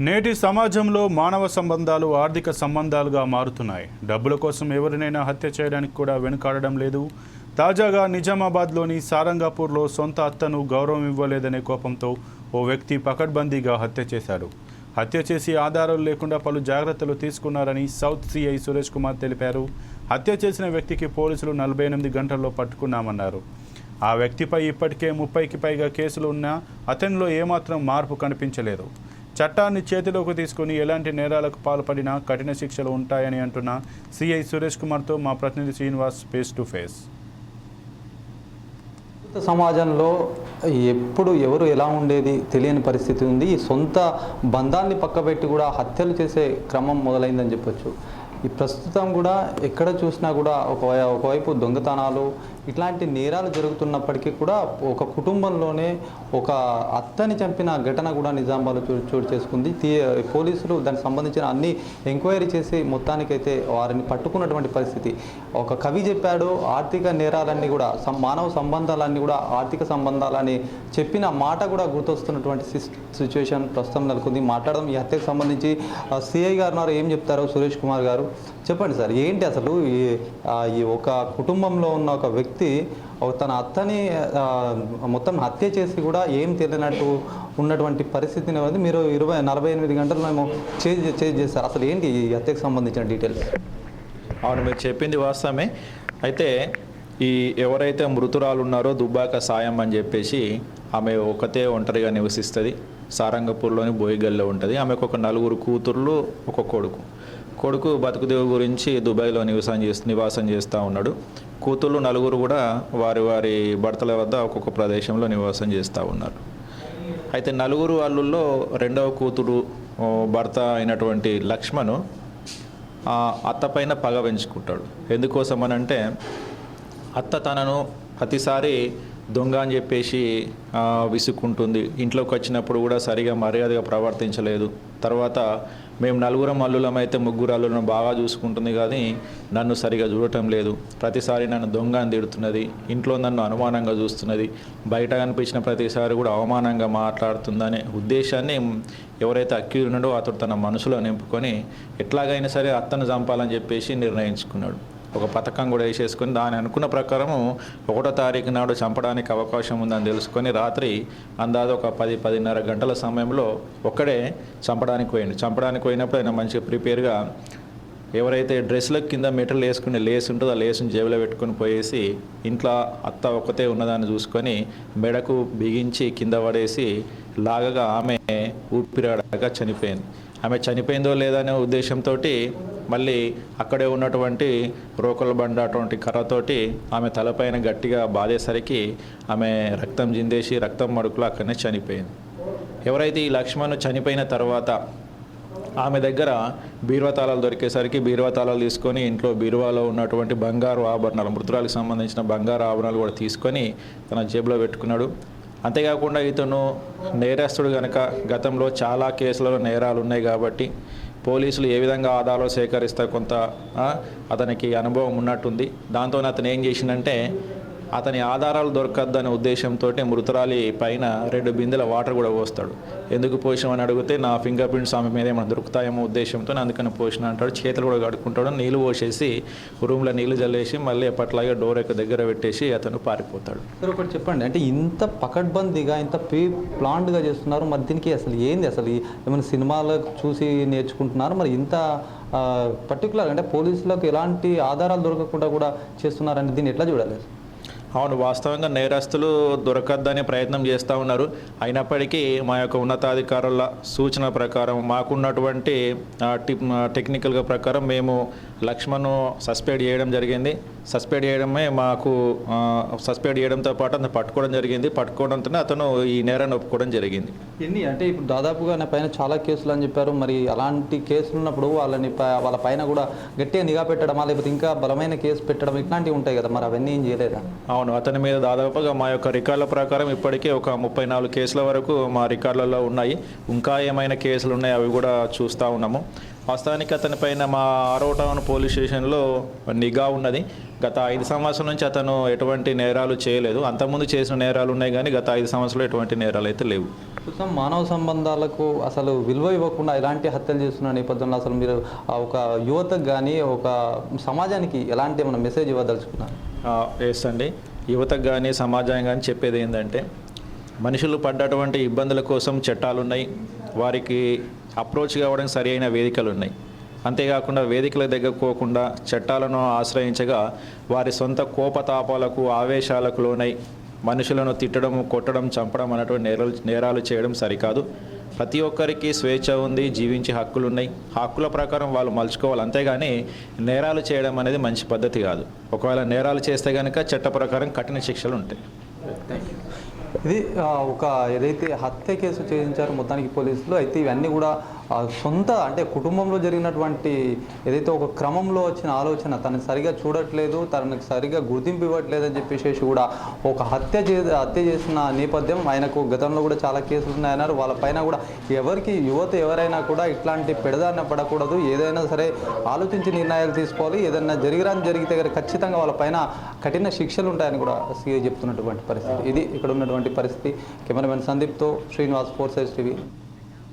నేటి సమాజంలో మానవ సంబంధాలు ఆర్థిక సంబంధాలుగా మారుతున్నాయి. డబ్బుల కోసం ఎవరినైనా హత్య చేయడానికి కూడా వెనుకాడడం లేదు. తాజాగా నిజామాబాద్లోని సారంగాపూర్లో సొంత అత్తను గౌరవం ఇవ్వలేదనే కోపంతో ఓ వ్యక్తి పకడ్బందీగా హత్య చేశాడు. హత్య చేసి ఆధారాలు లేకుండా పలు జాగ్రత్తలు తీసుకున్నారని సౌత్ సిఐ సురేష్ కుమార్ తెలిపారు. హత్య చేసిన వ్యక్తికి పోలీసులు నలభై ఎనిమిది గంటల్లో పట్టుకున్నామన్నారు. ఆ వ్యక్తిపై ఇప్పటికే ముప్పైకి పైగా కేసులు ఉన్నా అతనిలో ఏమాత్రం మార్పు కనిపించలేదు. చట్టాన్ని చేతిలోకి తీసుకుని ఎలాంటి నేరాలకు పాల్పడినా కఠిన శిక్షలు ఉంటాయని అంటున్న సిఐ సురేష్ కుమార్తో మా ప్రతినిధి శ్రీనివాస్ ఫేస్ టు ఫేస్. సమాజంలో ఎప్పుడు ఎవరు ఎలా ఉండేది తెలియని పరిస్థితి ఉంది. ఈ సొంత బంధాన్ని పక్కబెట్టి కూడా హత్యలు చేసే క్రమం మొదలైందని చెప్పొచ్చు. ఈ ప్రస్తుతం కూడా ఎక్కడ చూసినా కూడా ఒక ఒకవైపు దొంగతనాలు ఇట్లాంటి నేరాలు జరుగుతున్నప్పటికీ కూడా ఒక కుటుంబంలోనే ఒక అత్తని చంపిన ఘటన కూడా నిజామాబాద్లో చూ చోటు చేసుకుంది. పోలీసులు దానికి సంబంధించిన అన్ని ఎంక్వైరీ చేసి మొత్తానికైతే వారిని పట్టుకున్నటువంటి పరిస్థితి. ఒక కవి చెప్పాడు ఆర్థిక నేరాలన్నీ కూడా మానవ సంబంధాలన్నీ కూడా ఆర్థిక సంబంధాలని చెప్పిన మాట కూడా గుర్తొస్తున్నటువంటి సిచ్యువేషన్ ప్రస్తుతం నెలకొంది. మాట్లాడడం ఈ హత్యకు సంబంధించి సిఐ గారు ఏం చెప్తారు సురేష్ కుమార్ గారు? చెప్పండి సార్ ఏంటి అసలు ఈ ఈ ఒక కుటుంబంలో ఉన్న ఒక వ్యక్తి తన అత్తని మొత్తం హత్య చేసి కూడా ఏం తెలియనట్టు ఉన్నటువంటి పరిస్థితిని అనేది మీరు ఇరవై నలభై ఎనిమిది గంటలు మేము చేంజ్ చేంజ్ చేస్తారు అసలు ఏంటి ఈ హత్యకు సంబంధించిన డీటెయిల్స్? అవును మీరు చెప్పింది వాస్తవమే. అయితే ఈ ఎవరైతే మృతురాలు ఉన్నారో దుబ్బాక సాయం అని చెప్పేసి ఆమె ఒకతే ఒంటరిగా నివసిస్తుంది. సారంగపూర్లోని బోయిగల్లో ఉంటుంది. ఆమెకు ఒక నలుగురు కూతుర్లు ఒక కొడుకు. కొడుకు బతుకుదేవు గురించి దుబాయ్లో నివాసం చేస్తూ నివాసం చేస్తూ ఉన్నాడు. కూతుళ్ళు నలుగురు కూడా వారి వారి భర్తల వద్ద ఒక్కొక్క ప్రదేశంలో నివాసం చేస్తూ ఉన్నారు. అయితే నలుగురు అల్లుల్లో రెండవ కూతురు భర్త అయినటువంటి లక్ష్మణు అత్త పైన పగ పెంచుకుంటాడు. ఎందుకోసం అని అంటే అత్త తనను ప్రతిసారి దొంగ అని చెప్పేసి విసుక్కుంటుంది. ఇంట్లోకి వచ్చినప్పుడు కూడా సరిగా మర్యాదగా ప్రవర్తించలేదు. తర్వాత మేము నలుగురం అల్లులం అయితే ముగ్గురు అల్లులను బాగా చూసుకుంటుంది కానీ నన్ను సరిగా చూడటం లేదు. ప్రతిసారి నన్ను దొంగ అని తిడుతున్నది. ఇంట్లో నన్ను అనుమానంగా చూస్తున్నది. బయట కనిపించిన ప్రతిసారి కూడా అవమానంగా మాట్లాడుతుందనే ఉద్దేశాన్ని ఎవరైతే అక్యూజ్ ఉన్నాడో అతడు తన మనసులో నింపుకొని ఎట్లాగైనా సరే అత్తను చంపాలని చెప్పేసి నిర్ణయించుకున్నాడు. ఒక పథకం కూడా వేసేసుకొని దాని అనుకున్న ప్రకారము ఒకటో తారీఖు నాడు చంపడానికి అవకాశం ఉందని తెలుసుకొని రాత్రి అందాజ ఒక పది పదిన్నర గంటల సమయంలో ఒక్కడే చంపడానికి పోయిండు. చంపడానికి పోయినప్పుడు ఆయన మంచిగా ప్రిపేర్గా ఎవరైతే డ్రెస్ల కింద మెటీరియల్ వేసుకునే లేస్ ఉంటుందో ఆ లేసుని జేబులో పెట్టుకొని పోయేసి ఇంట్లో అత్త ఒక్కతే ఉన్నదాన్ని చూసుకొని మెడకు బిగించి కింద పడేసి లాగగా ఆమె ఊపిరాడగా చనిపోయింది. ఆమె చనిపోయిందో లేదనే ఉద్దేశంతో మళ్ళీ అక్కడే ఉన్నటువంటి రోకల బండ అటువంటి కర్రతోటి ఆమె తలపైన గట్టిగా బాధేసరికి ఆమె రక్తం జిందేసి రక్తం మడుకులో అక్కడనే చనిపోయింది. ఎవరైతే ఈ లక్ష్మణ్ చనిపోయిన తర్వాత ఆమె దగ్గర బీరువాతాళాలు దొరికేసరికి బీరువాతాళాలు తీసుకొని ఇంట్లో బీరువాలో ఉన్నటువంటి బంగారు ఆభరణాలు మృతురాలకు సంబంధించిన బంగారు ఆభరణాలు కూడా తీసుకొని తన జేబులో పెట్టుకున్నాడు. అంతేకాకుండా ఇతను నేరస్తుడు కనుక గతంలో చాలా కేసులలో నేరాలు ఉన్నాయి కాబట్టి పోలీసులు ఏ విధంగా ఆధారాలు సేకరిస్తే కొంత అతనికి అనుభవం ఉన్నట్టుంది. దాంతో అతను ఏం చేసిందంటే అతని ఆధారాలు దొరకద్దనే ఉద్దేశంతో మృతురాలి పైన రెండు బిందెల వాటర్ కూడా పోస్తాడు. ఎందుకు పోసామని అడిగితే నా ఫింగర్ ప్రింట్స్ ఆమె మీద ఏమైనా దొరుకుతాయేమో ఉద్దేశంతో అందుకని పోషణ అంటాడు. చేతులు కూడా కడుక్కుంటాడు. నీళ్ళు పోసేసి రూమ్లో నీళ్ళు జల్లేసి మళ్ళీ ఎప్పట్లాగే డోర్ యొక్క దగ్గర పెట్టేసి అతను పారిపోతాడు. సార్ ఒకటి చెప్పండి. అంటే ఇంత పకడ్బందీగా ఇంత ప్రీ ప్లాన్డ్గా చేస్తున్నారు. మరి దీనికి అసలు ఏంది? అసలు ఏమైనా సినిమాలు చూసి నేర్చుకుంటున్నారు? మరి ఇంత పర్టికులర్ అంటే పోలీసులకు ఎలాంటి ఆధారాలు దొరకకుండా కూడా చేస్తున్నారని దీన్ని ఎట్లా చూడాలి అవును వాస్తవంగా నేరస్తులు దొరకద్దనే ప్రయత్నం చేస్తూ ఉన్నారు. అయినప్పటికీ మా యొక్క ఉన్నతాధికారుల సూచన ప్రకారం మాకున్నటువంటి టెక్నికల్గా ప్రకారం మేము లక్ష్మణ్ను సస్పెండ్ చేయడం జరిగింది. సస్పెండ్ చేయడమే మాకు సస్పెండ్ చేయడంతో పాటు అతను పట్టుకోవడం జరిగింది. పట్టుకోవడంతోనే అతను ఈ నేరాన్ని ఒప్పుకోవడం జరిగింది. ఎన్ని? అంటే ఇప్పుడు దాదాపుగా నా పైన చాలా కేసులు అని చెప్పారు. మరి అలాంటి కేసులు ఉన్నప్పుడు వాళ్ళని ప- వాళ్ళ పైన కూడా గట్టిగా నిఘా పెట్టడమా లేకపోతే ఇంకా బలమైన కేసు పెట్టడం ఇట్లాంటివి ఉంటాయి కదా. మరి అవన్నీ ఏం చేయలేదా? అవును అతని మీద దాదాపుగా మా యొక్క రికార్డుల ప్రకారం ఇప్పటికే ఒక ముప్పై నాలుగు కేసుల వరకు మా రికార్డులలో ఉన్నాయి. ఇంకా ఏమైనా కేసులు ఉన్నాయి అవి కూడా చూస్తూ ఉన్నాము. వాస్తవానికి అతని పైన మా ఆరో టౌన్ పోలీస్ స్టేషన్లో నిఘా ఉన్నది. గత ఐదు సంవత్సరాల నుంచి అతను ఎటువంటి నేరాలు చేయలేదు. అంతకుముందు చేసిన నేరాలు ఉన్నాయి కానీ గత ఐదు సంవత్సరాలు ఎటువంటి నేరాలు అయితే లేవు. ప్రస్తుతం మానవ సంబంధాలకు అసలు విలువ ఇవ్వకుండా ఎలాంటి హత్యలు చేస్తున్న నేపథ్యంలో అసలు మీరు ఒక యువతకు కానీ ఒక సమాజానికి ఎలాంటి ఏమైనా మెసేజ్ ఇవ్వదలుచుకున్నారు? ఎస్ అండి. యువతకు కానీ సమాజం కానీ చెప్పేది ఏంటంటే మనుషులు పడ్డటువంటి ఇబ్బందుల కోసం చట్టాలు ఉన్నాయి వారికి అప్రోచ్ కావడానికి సరి అయిన వేదికలు ఉన్నాయి అంతేకాకుండా వేదికల దగ్గర పోకుండా చట్టాలను ఆశ్రయించగా వారి సొంత కోపతాపాలకు ఆవేశాలకు లోనై మనుషులను తిట్టడం కొట్టడం చంపడం అనేటువంటి నేరాలు నేరాలు చేయడం సరికాదు. ప్రతి ఒక్కరికి స్వేచ్ఛ ఉంది జీవించే హక్కులు ఉన్నాయి హక్కుల ప్రకారం వాళ్ళు మలుచుకోవాలి. అంతేగాని నేరాలు చేయడం అనేది మంచి పద్ధతి కాదు. ఒకవేళ నేరాలు చేస్తే కనుక చట్ట ప్రకారం కఠిన శిక్షలు ఉంటాయి. ఇది ఒక ఏదైతే హత్య కేసు చేయించారు మొత్తానికి పోలీసులు అయితే ఇవన్నీ కూడా సొంత అంటే కుటుంబంలో జరిగినటువంటి ఏదైతే ఒక క్రమంలో వచ్చిన ఆలోచన తనని సరిగా చూడట్లేదు తనకు సరిగా గుర్తింపు ఇవ్వట్లేదు అని చెప్పేసి కూడా ఒక హత్య చే హత్య చేసిన నేపథ్యం ఆయనకు గతంలో కూడా చాలా కేసులు ఉన్నాయన్నారు. వాళ్ళపైన కూడా ఎవరికి యువత ఎవరైనా కూడా ఇట్లాంటి పెడదాన్న పడకూడదు. ఏదైనా సరే ఆలోచించి నిర్ణయాలు తీసుకోవాలి. ఏదైనా జరిగిరాని జరిగితే కనుక ఖచ్చితంగా వాళ్ళపైన కఠిన శిక్షలు ఉంటాయని కూడా సీఏ చెప్తున్నటువంటి పరిస్థితి. ఇది ఇక్కడ ఉన్నటువంటి పరిస్థితి. కెమెరామెన్ సందీప్తో శ్రీనివాస్ ఫోర్ సైజ్ టీవీ.